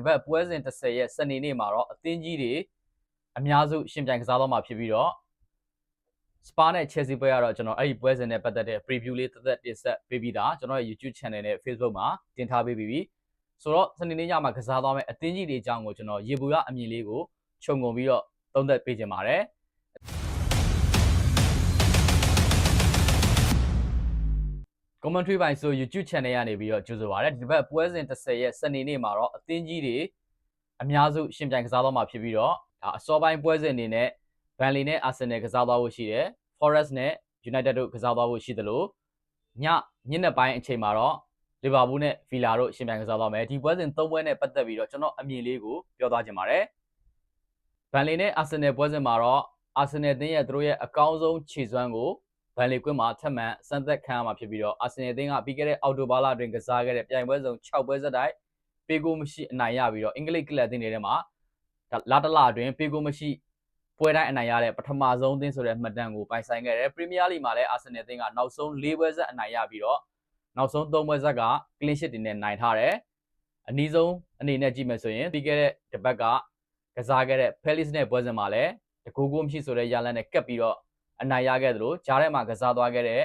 ဒီဘက်ပွဲစဉ်30ရက်စနေနေ့မှာတော့အသင်းကြီးတွေအများစုရှင်ပြိုင်ကစားတော့မှာဖြစ်ပြီးတော့စပါနဲ့ Chelsea ပွဲကတော့ကျွန်တော်အဲ့ဒီပွဲစဉ်နဲ့ပတ်သက်တဲ့ preview လေးသက်သက်တင်ဆက်ပေးပြီးသားကျွန်တော်ရဲ့ YouTube channel နဲ့ Facebook မှာတင်ထားပေးပြီးပြီဆိုတော့စနေနေ့ညမှာကစားသွားမယ့်အသင်းကြီးတွေအကြောင်းကိုကျွန်တော်ရေပူရအမြင်လေးကိုခြုံငုံပြီးတော့သုံးသပ်ပေးခြင်းပါတယ် commentary ပိုင်းဆို YouTube channel ကနေပြီးတော့ကြိုဆိုပါရစေဒီဘက်ပွဲစဉ်30ရက်စနေနေ့မှာတော့အသင်းကြီးတွေအများစုရှင်ပြိုင်ကစားတော့မှာဖြစ်ပြီးတော့ဒါအစောပိုင်းပွဲစဉ်အနေနဲ့ Burnley နဲ့ Arsenal ကစားသွားဖို့ရှိတယ် Forest နဲ့ United တို့ကစားသွားဖို့ရှိသလိုညညနေပိုင်းအချိန်မှာတော့ Liverpool နဲ့ Villa တို့ရှင်ပြိုင်ကစားသွားမယ်ဒီပွဲစဉ်၃ပွဲနဲ့ပတ်သက်ပြီးတော့ကျွန်တော်အမြင်လေးကိုပြောသွားချင်ပါတယ် Burnley နဲ့ Arsenal ပွဲစဉ်မှာတော့ Arsenal တင်းရဲ့သူတို့ရဲ့အကောင်းဆုံးခြေစွမ်းကို ဘန်လီကွင်းမှာထပ်မံစမ်းသပ်ခံရမှာဖြစ်ပြီးတော့အာဆင်နယ်အသင်းကပြီးခဲ့တဲ့အောက်တိုဘာလအတွင်းကစားခဲ့တဲ့ပြိုင်ပွဲစုံ6ပွဲဆက်တိုက်ပေကိုမရှိအနိုင်ရပြီးတော့အင်္ဂလိပ်ကလပ်အသင်းတွေထဲမှာလာတလအတွင်းပေကိုမရှိပွဲတိုင်းအနိုင်ရတဲ့ပထမဆုံးအသင်းဆိုတဲ့မှတ်တမ်းကိုပိုင်ဆိုင်ခဲ့တယ်ပရီးမီးယားလိမှာလည်းအာဆင်နယ်အသင်းကနောက်ဆုံး၄ပွဲဆက်အနိုင်ရပြီးတော့နောက်ဆုံး၃ပွဲဆက်ကကလင်းရှစ်တင်နဲ့နိုင်ထားတယ်အနည်းဆုံးအနေနဲ့ကြည့်မယ်ဆိုရင်ပြီးခဲ့တဲ့တပတ်ကကစားခဲ့တဲ့ Palace နဲ့ပွဲစဉ်မှာလည်းတကူကူမရှိဆိုတဲ့ရလန်နဲ့ကပ်ပြီးတော့ အနိုင်ရခဲ့သလိုဂျားထဲမှာကစားသွားခဲ့တဲ့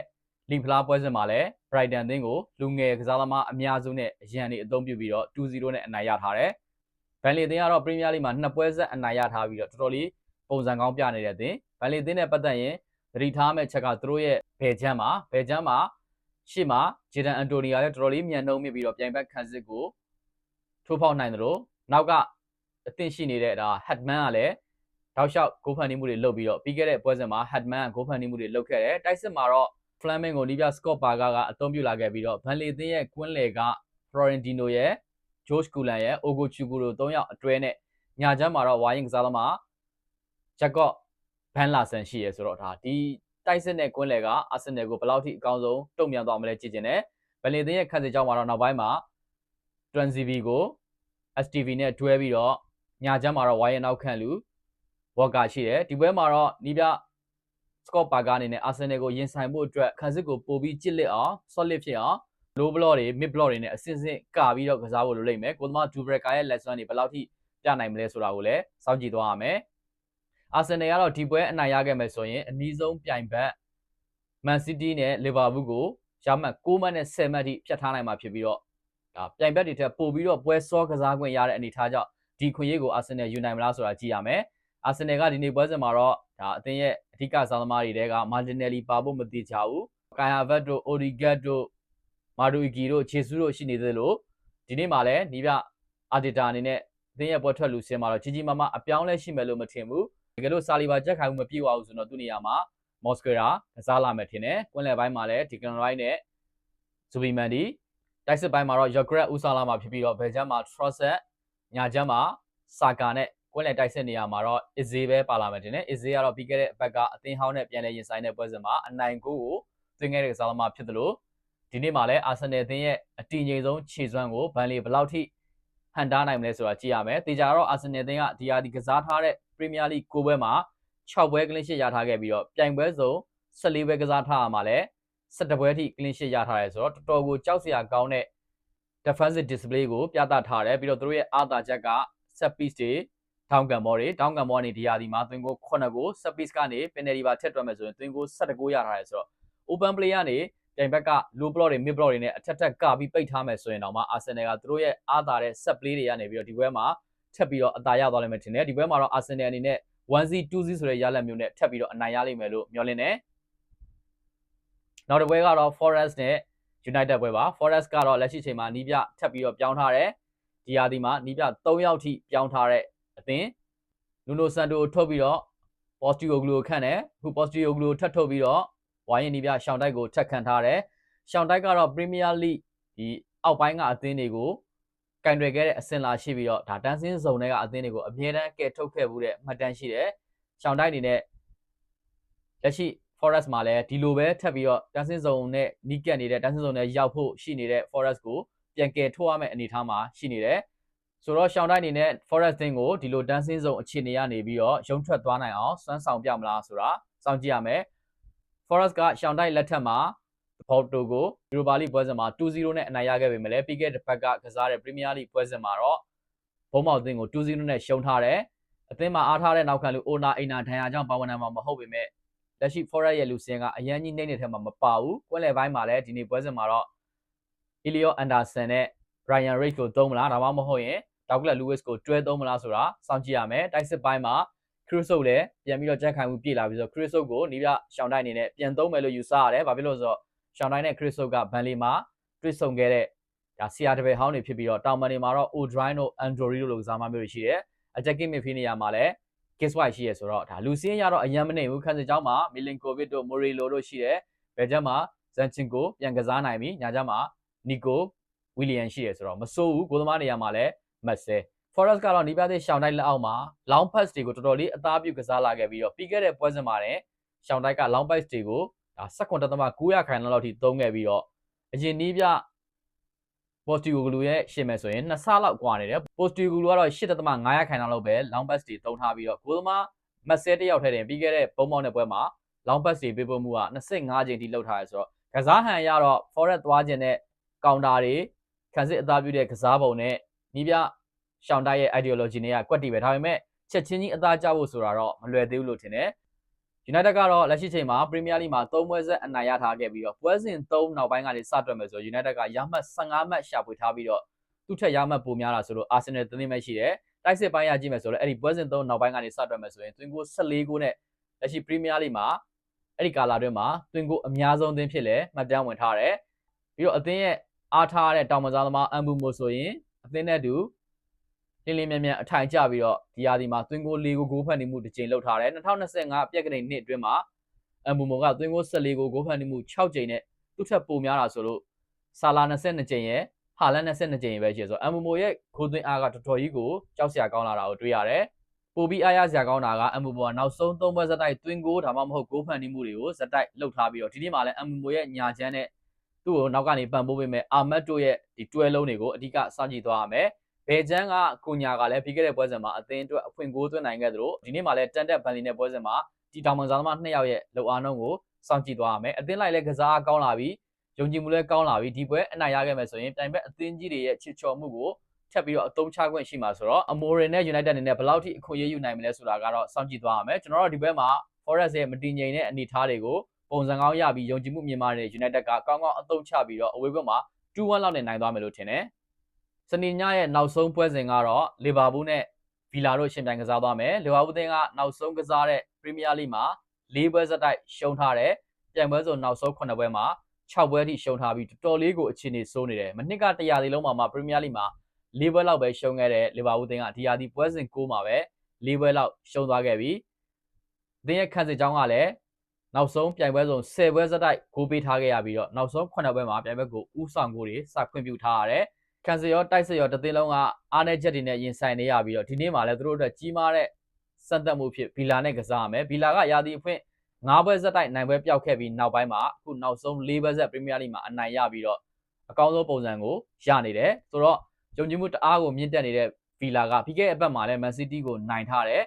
လီဖလားပွဲစဉ်မှာလည်း Brighton အသင်းကိုလူငယ်ကစားသမားအများစုနဲ့အရန်တွေအသုံးပြုပြီးတော့2-0နဲ့အနိုင်ရထားတယ်။ဘန်လီအသင်းကတော့ Premier League မှာနှစ်ပွဲဆက်အနိုင်ရထားပြီးတော့တော်တော်လေးပုံစံကောင်းပြနေတဲ့အသင်းဘန်လီအသင်းနဲ့ပတ်သက်ရင်သတိထားမယ့်ချက်ကသူတို့ရဲ့ဘယ်ချမ်းမှာဘယ်ချမ်းမှာရှေ့မှာဂျေဒန်အန်တိုနီယာလည်းတော်တော်လေးမြန်နှုံးမြစ်ပြီးတော့ပြိုင်ဘက်ခံစစ်ကိုထိုးဖောက်နိုင်တယ်လို့နောက်က အသင့်ရှိနေတဲ့ဒါ Headman ကလည်း တောက်လျှောက်ဂိုးဖန်တီးမှုတွေလုပ်ပြီးတော့ပြီးခဲ့တဲ့ပွဲစဉ်မှာ Headman ကဂိုးဖန်တီးမှုတွေလုပ်ခဲ့တယ်တိုက်စစ်မှာတော့ Fleming ကိုနီးပြ Scott Parker ကအသုံးပြုလာခဲ့ပြီးတော့ဗန်လီသင်းရဲ့ကွင်းလယ်က Florentino ရဲ့ George Cullen ရဲ့ Ogo Chuku တို့၃ယောက်အတွဲနဲ့ညာချမ်းမှာတော့ဝိုင်းရင်ကစားသမား Jacob Van Lassen ရှိရဲဆိုတော့ဒါဒီတိုက်စစ်နဲ့ကွင်းလယ်က Arsenal ကိုဘယ်လောက်ထိအကောင်းဆုံးတုံ့ပြန်သွားမလဲကြည့်ကျင်တယ်ဗန်လီသင်းရဲ့ခန်းစစ်ကြောင်းမှာတော့နောက်ပိုင်းမှာ Transv ကို STV နဲ့တွဲပြီးတော့ညာချမ်းမှာတော့ဝိုင်းရင်နောက်ခံလူ ဝေါ်ကာရှိတယ်ဒီပွဲမှာတော့နီးပြစကော့ပါကာအနေနဲ့အာဆင်နယ်ကိုရင်ဆိုင်ဖို့အတွက်ခန်းစစ်ကိုပို့ပြီးကြစ်လက်အောင် solid ဖြစ်အောင် low block တွေ mid block တွေနဲ့အစစ်စစ်ကပြီးတော့ကစားဖို့လိုလိမ့်မယ်ကိုသမား Dubreca ရဲ့ lesson တွေဘယ်လောက်ထိပြနိုင်မလဲဆိုတာကိုလည်းစောင့်ကြည့်သွားရမယ်အာဆင်နယ်ကတော့ဒီပွဲအနိုင်ရခဲ့မယ်ဆိုရင်အနည်းဆုံးပြိုင်ဘက် Man City နဲ့ Liverpool ကိုရမှတ်6မှတ်နဲ့10မှတ်ထိဖြတ်ထားနိုင်မှာဖြစ်ပြီးတော့ဒါပြိုင်ဘက်တွေထက်ပိုပြီးတော့ပွဲစောကစားခွင့်ရတဲ့အနေအထားကြောင့်ဒီခွင့်ရေးကိုအာဆင်နယ်ယူနိုင်မလားဆိုတာကြည့်ရမယ် အာဆင်နယ်ကဒီနေ့ပွဲစဉ်မှာတော့ဒါအသင်းရဲ့အဓိကစားသမားတွေတဲကမာတင်နယ်လီပါဖို့မတိချဘူးကာယာဗတ်တို့အိုရီဂတ်တို့မာဒူအီဂီတို့ခြေဆူးတို့ရှိနေသေးလို့ဒီနေ့မှာလည်းနီးပြအာတီတာအနေနဲ့အသင်းရဲ့ပွဲထွက်လူစင်မှာတော့ကြီးကြီးမားမားအပြောင်းလဲရှိမယ်လို့မထင်ဘူးတကယ်လို့ဆာလီဘာကြက်ခိုင်မှုမပြေဝဘူးဆိုတော့သူ့နေရာမှာမော်စကွေရာကစားလာမယ်ထင်တယ်ကွင်းလယ်ပိုင်းမှာလည်းဒီကန်ရိုက်နဲ့ဇူဘီမန်ဒီတိုက်စစ်ပိုင်းမှာတော့ယော့ဂရက်ဦးဆာလာမှာဖြစ်ပြီးတော့ဘယ်ဂျမ်မှာထရော့ဆက်ညာဂျမ်မှာဆာကာနဲ့ ကွင်းလယ်တိုက်စစ်နေရာမှာတော့အစ်ဇေးပဲပါလာမယ်တင်တယ်အစ်ဇေးကတော့ပြီးခဲ့တဲ့ဘက်ကအသင်းဟောင်းနဲ့ပြန်လည်ရင်ဆိုင်တဲ့ပွဲစဉ်မှာအနိုင်ကိုကိုသွင်းခဲ့တဲ့ကစားသမားဖြစ်တယ်လို့ဒီနေ့မှာလည်းအာဆင်နယ်အသင်းရဲ့အတီငိမ်ဆုံးခြေစွမ်းကိုဘန်လီဘယ်လောက်ထိဟန်တားနိုင်မလဲဆိုတာကြည့်ရမယ်။တေချာတော့အာဆင်နယ်အသင်းကဒီယာဒီကစားထားတဲ့ပရီးမီးယားလိဂ်9ပွဲမှာ6ပွဲကလင်းရှစ်ရထားခဲ့ပြီးတော့ပြိုင်ပွဲစုံ14ပွဲကစားထားရမှာလဲ17ပွဲထိကလင်းရှစ်ရထားရဲဆိုတော့တော်တော်ကိုကြောက်စရာကောင်းတဲ့ defensive display ကိုပြသထားတယ်ပြီးတော့သူတို့ရဲ့အားသာချက်က set piece တွေ တောင်းကန်ဘောတွေတောင်းကန်ဘောကနေဒီယာဒီမှာသွင်းကို9ကို set piece ကနေ penalty ပါထည့်တွက်မယ်ဆိုရင်သွင်းကို17ကိုရထားရဲဆိုတော့ open play ကနေပြိုင်ဘက်က low block တွေ mid block တွေနဲ့အထက်ထက်ကပြီးပိတ်ထားမယ်ဆိုရင်တော့မှ Arsenal ကသူတို့ရဲ့အားသာတဲ့ set play တွေကနေပြီးတော့ဒီပွဲမှာထပ်ပြီးတော့အသာရသွားလိမ့်မယ်ထင်တယ်ဒီပွဲမှာတော့ Arsenal အနေနဲ့ 1C 2C ဆိုတဲ့ရလဒ်မျိုးနဲ့ထပ်ပြီးတော့အနိုင်ရလိမ့်မယ်လို့မျှော်လင့်တယ်နောက်တစ်ပွဲကတော့ Forest နဲ့ United ပွဲပါ Forest ကတော့လက်ရှိချိန်မှာနီးပြထပ်ပြီးတော့ပြောင်းထားတယ်ဒီယာဒီမှာနီးပြ3ယောက်ထိပြောင်းထားတဲ့အ သင်းနူနိုဆန်တိုထုတ်ပြီးတော့ Postecoglou ကိုခန့်တယ်အခု Postecoglou ထပ်ထုတ်ပြီးတော့ဝိုင်းရင်နီးပြရှောင်းတိုက်ကိုထပ်ခန့်ထားတယ်ရှောင်းတိုက်ကတော့ Premier League ဒီအောက်ပိုင်းကအသင်းတွေကိုကင်တွယ်ခဲ့တဲ့အဆင့်လာရှိပြီးတော့ဒါတန်းစင်းစုံတွေကအသင်းတွေကိုအမြဲတမ်းကယ်ထုတ်ခဲ့မှုတဲ့မှတ်တမ်းရှိတယ်ရှောင်းတိုက်အနေနဲ့လက်ရှိ Forest မှာလည်းဒီလိုပဲထပ်ပြီးတော့တန်းစင်းစုံနဲ့နီးကပ်နေတဲ့တန်းစင်းစုံနဲ့ရောက်ဖို့ရှိနေတဲ့ Forest ကိုပြန်ကယ်ထုတ်ရမယ့်အနေအထားမှာရှိနေတယ် ဆိုတော့ရှောင်းတိုင်းအနေနဲ့ Forest တင်းကိုဒီလိုတန်းစင်းစုံအခြေအနေကနေပြီးတော့ရုံထွက်သွားနိုင်အောင်စွမ်းဆောင်ပြမလားဆိုတာစောင့်ကြည့်ရမယ် Forest ကရှောင်းတိုင်းလက်ထက်မှာဘော်တိုကို Europa League ပွဲစဉ်မှာ2-0နဲ့အနိုင်ရခဲ့ပေမဲ့လည်းပြီးခဲ့တဲ့ဘက်ကကစားတဲ့ Premier League ပွဲစဉ်မှာတော့ဘုံမောက်အသင်းကို2-0နဲ့ရှုံးထားတယ်အသင်းမှာအားထားတဲ့နောက်ခံလူအိုနာအိနာဒန်ယာကြောင့်ပါဝင်နိုင်မှာမဟုတ်ပေမဲ့လက်ရှိ Forest ရဲ့လူစင်ကအရန်ကြီးနေတဲ့ထဲမှာမပါဘူးကွင်းလယ်ပိုင်းမှာလည်းဒီနေ့ပွဲစဉ်မှာတော့ Elliot Anderson နဲ့ Ryan Rage ကိုသုံးမလားဒါမှမဟုတ်ရင် Douglas Lewis ကိုတွဲသုံးမလားဆိုတာစောင့်ကြည့်ရမယ်တိုက်စစ်ပိုင်းမှာ Chris Oak လည်းပြန်ပြီးတော့ကြက်ခိုင်မှုပြေလာပြီးဆိုတော့ Chris Oak ကိုနီးပြရှောင်းတိုင်းအနေနဲ့ပြန်သုံးမယ်လို့ယူဆရတယ်။ဘာဖြစ်လို့လဲဆိုတော့ရှောင်းတိုင်းနဲ့ Chris Oak ကဘန်လီမှာတွေ့ဆုံခဲ့တဲ့ဒါဆီယာတပယ်ဟောင်းတွေဖြစ်ပြီးတော့တောင်မန်တွေမှာတော့ O'Drine တို့ Android တို့လိုကစားမမျိုးတွေရှိတယ်။ attacking midfield နေရာမှာလည်း Kiss White ရှိရဆိုတော့ဒါလူစင်းရတော့အရင်မနေဘူးခန်းစကြောင်းမှာ Milinkovic တို့ Morelo တို့ရှိတယ်။ဘယ်ချက်မှာ Zanchenko ပြန်ကစားနိုင်ပြီ။ညာချက်မှာ Nico William ရှိရဆိုတော့မစိုးဘူးကိုသမားနေရာမှာလည်း မက်ဆဲ Forest ကတော့နီးပြသေးရှောင်းတိုက်လက်အောက်မှာ long pass တွေကိုတော်တော်လေးအသားပြုကစားလာခဲ့ပြီးတော့ပြီးခဲ့တဲ့ပွဲစဉ်မှာလည်းရှောင်းတိုက်က long pass တွေကိုဒါ7.900ခိုင်လောက်ထိသုံးခဲ့ပြီးတော့အရင်နီးပြ Postecoglou ရဲ့ရှင်းမယ်ဆိုရင်နှစ်ဆလောက်ကွာနေတယ် Postecoglou ကတော့8.500ခိုင်လောက်ပဲ long pass တွေသုံးထားပြီးတော့ကိုသမားမက်ဆဲတယောက်ထဲတင်ပြီးခဲ့တဲ့ပုံပေါက်တဲ့ပွဲမှာ long pass တွေပေးပို့မှုက25ချိန်ထိလောက်ထားရဆိုတော့ကစားဟန်ရတော့ Forest သွားခြင်းနဲ့ကောင်တာတွေခံစစ်အသားပြုတဲ့ကစားပုံနဲ့ နီးပြရှောင်းတိုက်ရဲ့ ideology တွေကကွက်တီပဲဒါပေမဲ့ချက်ချင်းကြီးအသားကျဖို့ဆိုတာတော့မလွယ်သေးဘူးလို့ထင်တယ် United ကတော့လက်ရှိချိန်မှာ Premier League မှာ3ပွဲဆက်အနိုင်ရထားခဲ့ပြီးတော့ပွဲစဉ်3နောက်ပိုင်းကနေစတွက်မယ်ဆို United ကရမှတ်15မှတ်ရှာဖွေထားပြီးတော့သူ့ထက်ရမှတ်ပိုများတာဆိုလို့ Arsenal တင်းတင်းပဲရှိတယ်တိုက်စစ်ပိုင်းရကြည့်မယ်ဆိုတော့အဲ့ဒီပွဲစဉ်3နောက်ပိုင်းကနေစတွက်မယ်ဆိုရင် twin goal 14 goal နဲ့လက်ရှိ Premier League မှာအဲ့ဒီကာလာတွင်းမှာ twin goal အများဆုံးအသင်းဖြစ်လဲမှတ်တမ်းဝင်ထားတယ်ပြီးတော့အသင်းရဲ့အားထားတဲ့တောင်မစားသမားအမ်ဘူမိုဆိုရင် အသင်းနဲ့တူလင်းလင်းမြန်မြန်အထိုင်ကျပြီးတော့ဒီယာဒီမှာသွင်းကို၄ကိုဂိုးဖန်နေမှုတစ်ကြိမ်လောက်ထားတယ်2025ပြက်ကလေးနှစ်အတွင်းမှာအမ်ဘူမိုကသွင်းကို14ကိုဂိုးဖန်နေမှု6ကြိမ်နဲ့သူ့ထက်ပိုများတာဆိုလို့ဆာလာ22ကြိမ်ရဲ့ဟာလန်22ကြိမ်ပဲရှိရဆိုအမ်ဘူမိုရဲ့ဂိုးသွင်းအားကတော်တော်ကြီးကိုကြောက်စရာကောင်းလာတာကိုတွေ့ရတယ်ပိုပြီးအားရစရာကောင်းတာကအမ်ဘူမိုကနောက်ဆုံး၃ပွဲဇက်တိုက်သွင်းကိုဒါမှမဟုတ်ဂိုးဖန်နေမှုတွေကိုဇက်တိုက်လှုပ်ထားပြီးတော့ဒီနေ့မှလည်းအမ်ဘူမိုရဲ့ညာချမ်းနဲ့ သူ့ကိုနောက်ကနေပံ့ပိုးပေးမယ်အာမတ်တို့ရဲ့ဒီတွဲလုံးတွေကိုအဓိကစောင့်ကြည့်သွားရမယ်ဘယ်ချမ်းကကိုညာကလည်းပြီးခဲ့တဲ့ပွဲစဉ်မှာအသင်းအတွက်အဖွင့်ကိုးသွင်းနိုင်ခဲ့သလိုဒီနေ့မှလည်းတန်တက်ဘန်လီနဲ့ပွဲစဉ်မှာတီတောင်မန်စားသမားနှစ်ယောက်ရဲ့လုံအားနှုန်းကိုစောင့်ကြည့်သွားရမယ်အသင်းလိုက်လည်းကစားကောင်းလာပြီယုံကြည်မှုလည်းကောင်းလာပြီဒီပွဲအနိုင်ရခဲ့မယ်ဆိုရင်တိုင်ဘက်အသင်းကြီးတွေရဲ့ချစ်ချော်မှုကိုထပ်ပြီးတော့အသုံးချခွင့်ရှိမှာဆိုတော့အမိုရင်နဲ့ United အနေနဲ့ဘယ်လောက်ထိအခွင့်အရေးယူနိုင်မလဲဆိုတာကတော့စောင့်ကြည့်သွားရမယ်ကျွန်တော်တို့ဒီဘက်မှာ Forest ရဲ့မတည်ငြိမ်တဲ့အနေအထားတွေကို ပုံစံကောင်းရပြီးယုံကြည်မှုမြင်မာတဲ့ United ကကောင်းကောင်းအသုံးချပြီးတော့အဝေးဘက်မှာ2-1လောက်နဲ့နိုင်သွားမယ်လို့ထင်တယ်စနေညရဲ့နောက်ဆုံးပွဲစဉ်ကတော့လီဗာပူးနဲ့ဗီလာတို့ရှင်ပြိုင်ကစားသွားမယ်လီဗာပူးသင်းကနောက်ဆုံးကစားတဲ့ပရီးမီးယားလိမှာ၄ပွဲဆက်တိုက်ရှုံးထားတယ်ပြိုင်ပွဲဆိုနောက်ဆုံး9ပွဲမှာ6ပွဲထိရှုံးထားပြီးတော်တော်လေးကိုအခြေအနေဆိုးနေတယ်မနှစ်ကတရားစီလုံးမှာမှာပရီးမီးယားလိမှာ၄ပွဲလောက်ပဲရှုံးခဲ့တဲ့လီဗာပူးသင်းကဒီယာဒီပွဲစဉ်6မှာပဲ၄ပွဲလောက်ရှုံးသွားခဲ့ပြီသင်းရဲ့ခန့်စစ်ကြောင်းကလည်း နောက်ဆုံးပြိုင်ပွဲဆုံး10ပွဲဆက်တိုက်ဂိုးပေးထားခဲ့ရပြီးတော့နောက်ဆုံး9ပွဲမှာပြိုင်ပွဲကိုဥဆောင်ကိုတွေစခွင့်ပြုထားရတယ်ကန်စီရောတိုက်စစ်ရောတသိန်းလုံးကအားနဲ့ချက်တွေနဲ့ရင်ဆိုင်နေရပြီးတော့ဒီနေ့မှလည်းသူတို့အတွက်ကြီးမားတဲ့စံသက်မှုဖြစ်ဘီလာနဲ့ကစားရမယ်ဘီလာကရာသီအဖွင့်၅ဘွဲဆက်တိုက်နိုင်ပွဲပျောက်ခဲ့ပြီးနောက်ပိုင်းမှာအခုနောက်ဆုံး၄ဘွဲဆက်ပရီးမီးယားလိမှာအနိုင်ရပြီးတော့အကောင်းဆုံးပုံစံကိုရနေတယ်ဆိုတော့ယုံကြည်မှုတအားကိုမြင့်တက်နေတဲ့ဗီလာကပြီးခဲ့တဲ့အပတ်မှာလည်းမန်စီးတီးကိုနိုင်ထားတယ်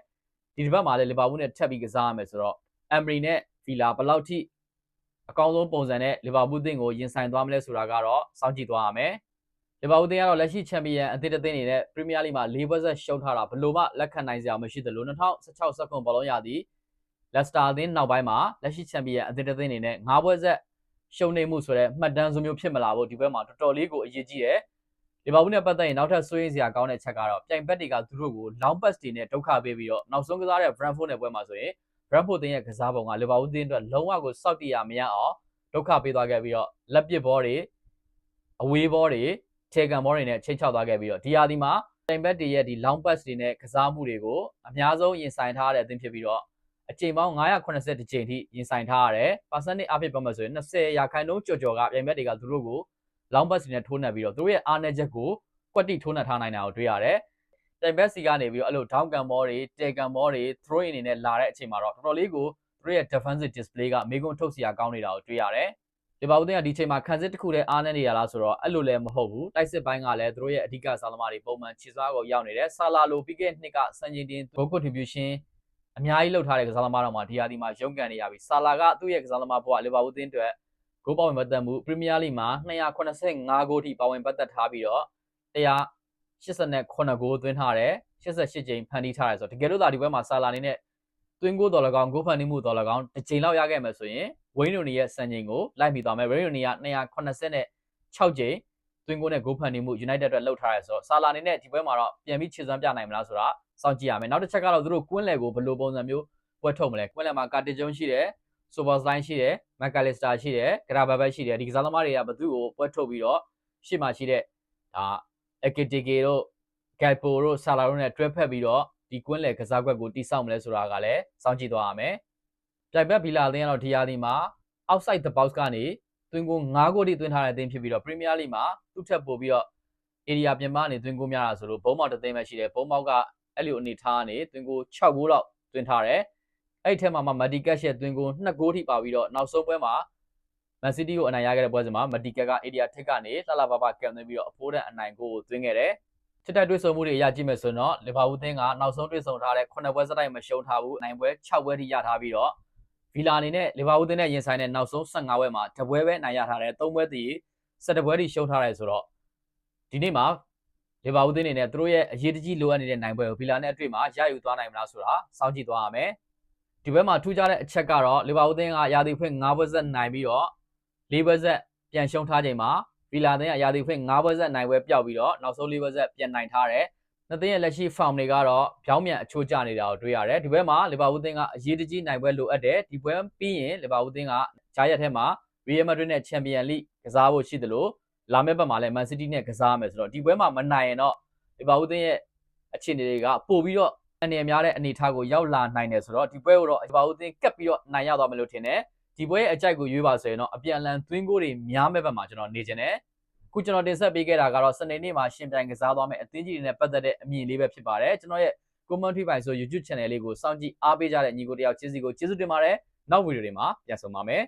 ဒီတစ်ပတ်မှာလည်းလီဗာပူးနဲ့ထပ်ပြီးကစားရမယ်ဆိုတော့အမ်ဘရီနဲ့ဗီ လာဘယ်လောက်ထိအကောင်းဆုံးပုံစံနဲ့လီဗာပူးသင်းကိုရင်ဆိုင်သွားမလဲဆိုတာကတော့စောင့်ကြည့်သွားရမယ်လီဗာပူးသင်းကတော့လက်ရှိချန်ပီယံအသင်းတစ်သင်းနေတဲ့ပရီးမီးယားလိမှာ၄ဘွဲဆက်ရှုံးထားတာဘလို့မှလက်ခံနိုင်စရာမရှိသလို2016စက္ကွန်ဘောလုံးရသည်လက်စတာအသင်းနောက်ပိုင်းမှာလက်ရှိချန်ပီယံအသင်းတစ်သင်းနေနဲ့၅ဘွဲဆက်ရှုံးနေမှုဆိုတဲ့မှတ်တမ်းစုမျိုးဖြစ်မလာဘူးဒီဘက်မှာတော်တော်လေးကိုအရေးကြီးတယ်လီဗာပူးနဲ့ပတ်သက်ရင်နောက်ထပ်စိုးရိမ်စရာကောင်းတဲ့ချက်ကတော့ပြိုင်ဘက်တွေကသူတို့ကို long pass တွေနဲ့ဒုက္ခပေးပြီးတော့နောက်ဆုံးကစားတဲ့ Brentford နဲ့ပွဲမှာဆိုရင် Brentford တင်းရဲ့ကစားပုံကလီဗာပူးတင်းအတွက်လုံးဝကိုစောက်တည်ရမရအောင်ဒုက္ခပေးသွားခဲ့ပြီးတော့လက်ပစ်ဘောတွေအဝေးဘောတွေခြေကံဘောတွေနဲ့ချိန်ချောက်သွားခဲ့ပြီးတော့ဒီဟာဒီမှာတိုင်ဘက်တွေရဲ့ဒီ long pass တွေနဲ့ကစားမှုတွေကိုအများဆုံးရင်ဆိုင်ထားရတဲ့အသင်းဖြစ်ပြီးတော့အချိန်ပေါင်း980ကြိမ်ထိရင်ဆိုင်ထားရတယ်။ percentage အဖြစ်ပြောမှဆိုရင်20ရာခိုင်နှုန်းကျော်ကျော်ကပြိုင်ဘက်တွေကသူတို့ကို long pass တွေနဲ့ထိုးနှက်ပြီးတော့သူတို့ရဲ့အားနည်းချက်ကိုကွက်တိထိုးနှက်ထားနိုင်တာကိုတွေ့ရတယ်။ တိုင်ဘက်စီကနေပြီးတော့အဲ့လို down ကန်ဘောတွေတဲကန်ဘောတွေ throw in အနေနဲ့လာတဲ့အချိန်မှာတော့တော်တော်လေးကိုသူတို့ရဲ့ defensive display ကမေကွန်းထုတ်စရာကောင်းနေတာကိုတွေ့ရတယ်။လီဗာပူးတင်းကဒီချိန်မှာခံစစ်တစ်ခုတည်းအားနေနေရလားဆိုတော့အဲ့လိုလည်းမဟုတ်ဘူးတိုက်စစ်ပိုင်းကလည်းသူတို့ရဲ့အဓိကစားသမားတွေပုံမှန်ခြေစွားကိုရောက်နေတယ်ဆာလာလိုပြီးခဲ့နှစ်ကစံချိန်တင် goal contribution အများကြီးလှုပ်ထားတဲ့ကစားသမားတော်မှာဒီဟာဒီမှာရုန်းကန်နေရပြီဆာလာကသူ့ရဲ့ကစားသမားဘဝလီဗာပူးတင်းအတွက်ဂိုးပါဝင်ပတ်သက်မှုပရီးမီးယားလိမှာ285ဂိုးထိပါဝင်ပတ်သက်ထားပြီးတော့ 89ဂိုးသွင်းထားတယ်88ကြိမ်ဖန်တီးထားတယ်ဆိုတော့တကယ်လို့သာဒီဘက်မှာဆာလာအနေနဲ့သွင်းဂိုးတော်၎င်းဂိုးဖန်တီးမှုတော်၎င်းတစ်ကြိမ်လောက်ရခဲ့မယ်ဆိုရင်ဝိန်းရိုနီရဲ့စံချိန်ကိုလိုက်ပြီးသွားမယ်ဝိန်းရိုနီက286ကြိမ်သွင်းဂိုးနဲ့ဂိုးဖန်တီးမှု United အတွက်လှုပ်ထားရဲဆိုတော့ဆာလာအနေနဲ့ဒီဘက်မှာတော့ပြန်ပြီးခြေစွမ်းပြနိုင်မလားဆိုတာစောင့်ကြည့်ရမယ်နောက်တစ်ချက်ကတော့သူတို့ကွင်းလယ်ကိုဘယ်လိုပုံစံမျိုးပွဲထုတ်မလဲကွင်းလယ်မှာကာတီဂျုံရှိတယ်ဆိုဘာစလိုင်းရှိတယ်မက်ကလစ်စတာရှိတယ်ဂရာဘဘက်ရှိတယ်ဒီကစားသမားတွေကဘသူ့ကိုပွဲထုတ်ပြီးတော့ရှေ့မှာရှိတဲ့ဒါ အကီတီကေတို့ဂက်ပိုတို့ဆာလာတို့နဲ့တွဲဖက်ပြီးတော့ဒီကွင်းလယ်ကစားကွက်ကိုတိစောက်မလဲဆိုတာကလည်းစောင့်ကြည့်သွားရမယ်ပြိုင်ဘက်ဘီလာအသင်းကတော့ဒီယာဒီမှာ outside the box ကနေသွင်းကို9ဂိုးထိသွင်းထားတဲ့အသင်းဖြစ်ပြီးတော့ Premier League မှာသူ့ထက်ပိုပြီးတော့ area ပြင်ပကနေသွင်းကိုများတာဆိုလို့ဘုံမောက်တစ်သိန်းပဲရှိတယ်ဘုံမောက်ကအဲ့လိုအနေထားကနေသွင်းကို6ဂိုးလောက်သွင်းထားတယ်အဲ့ဒီထဲမှာမှ Madicash ရဲ့သွင်းကို2ဂိုးထိပါပြီးတော့နောက်ဆုံးပွဲမှာ Man City ကိုအနိုင်ရခဲ့တဲ့ပွဲစဉ်မှာ Madicash က area ထက်ကနေလှလှပပကံသွင်းပြီးတော့အဖိုးတန်အနိုင်ကိုသွင်းခဲ့တယ်ထစ်တက်တွေ့ဆုံမှုတွေအရကြည့်မယ်ဆိုတော့လီဗာပူးသင်းကနောက်ဆုံးတွေ့ဆုံထားတဲ့9ပွဲစတိုက်မရှုံးထားဘူးအနိုင်ပွဲ6ပွဲထိရထားပြီးတော့ဗီလာအနေနဲ့လီဗာပူးသင်းနဲ့ရင်ဆိုင်တဲ့နောက်ဆုံး15ပွဲမှာတပွဲပဲနိုင်ရထားတယ်3ပွဲတည်17ပွဲထိရှုံးထားတယ်ဆိုတော့ဒီနေ့မှာလီဗာပူးသင်းအနေနဲ့သူတို့ရဲ့အရေးတကြီးလိုအပ်နေတဲ့နိုင်ပွဲကိုဗီလာနဲ့အတွေ့မှာရယူသွားနိုင်မလားဆိုတာစောင့်ကြည့်သွားရမယ်ဒီဘက်မှာထူးခြားတဲ့အချက်ကတော့လီဗာပူးသင်းကရာသီဖွင့်9ပွဲဆက်နိုင်ပြီးတော့ 4ပွဲဆက်ပြန်ရှုံးထားချိန်မှာဗီလာသင်းကရာသီဖွင့်9ပွဲဆက်နိုင်ပွဲပျောက်ပြီးတော့နောက်ဆုံး4ပွဲဆက်ပြန်နိုင်ထားတယ်နှစ်သင်းရဲ့လက်ရှိ form တွေကတော့ပြောင်းပြန်အချိုးကျနေတာကိုတွေ့ရတယ်ဒီဘက်မှာလီဗာပူးသင်းကအရေးတကြီးနိုင်ပွဲလိုအပ်တယ်ဒီပွဲပြီးရင်လီဗာပူးသင်းကဂျာရက်ထဲမှာ Real Madrid နဲ့ Champions League ကစားဖို့ရှိသလိုလာမယ့်ဘက်မှာလည်း Man City နဲ့ကစားရမယ်ဆိုတော့ဒီပွဲမှာမနိုင်ရင်တော့လီဗာပူးသင်းရဲ့အခြေအနေတွေကပို့ပြီးတော့အနေအများတဲ့အနေအထားကိုရောက်လာနိုင်တယ်ဆိုတော့ဒီပွဲကိုတော့လီဗာပူးသင်းကပ်ပြီးတော့နိုင်ရသွားမယ်လို့ထင်တယ် ဒီပွဲရဲ့အကြိုက်ကိုရွေးပါဆိုရင်တော့အပြန်အလှန်သွင်းကိုတွေများမဲ့ဘက်မှာကျွန်တော်နေချင်တယ်ခုကျွန်တော်တင်ဆက်ပေးခဲ့တာကတော့စနေနေ့မှာရှင်ပြိုင်ကစားသွားမယ့်အသင်းကြီးတွေနဲ့ပတ်သက်တဲ့အမြင်လေးပဲဖြစ်ပါတယ်ကျွန်တော်ရဲ့ commentary ပိုင်းဆို YouTube channel လေးကိုစောင့်ကြည့်အားပေးကြတဲ့ညီကိုတယောက်ချင်းစီကိုကျေးဇူးတင်ပါတယ်နောက်ဗီဒီယိုတွေမှာပြန်ဆုံပါမယ်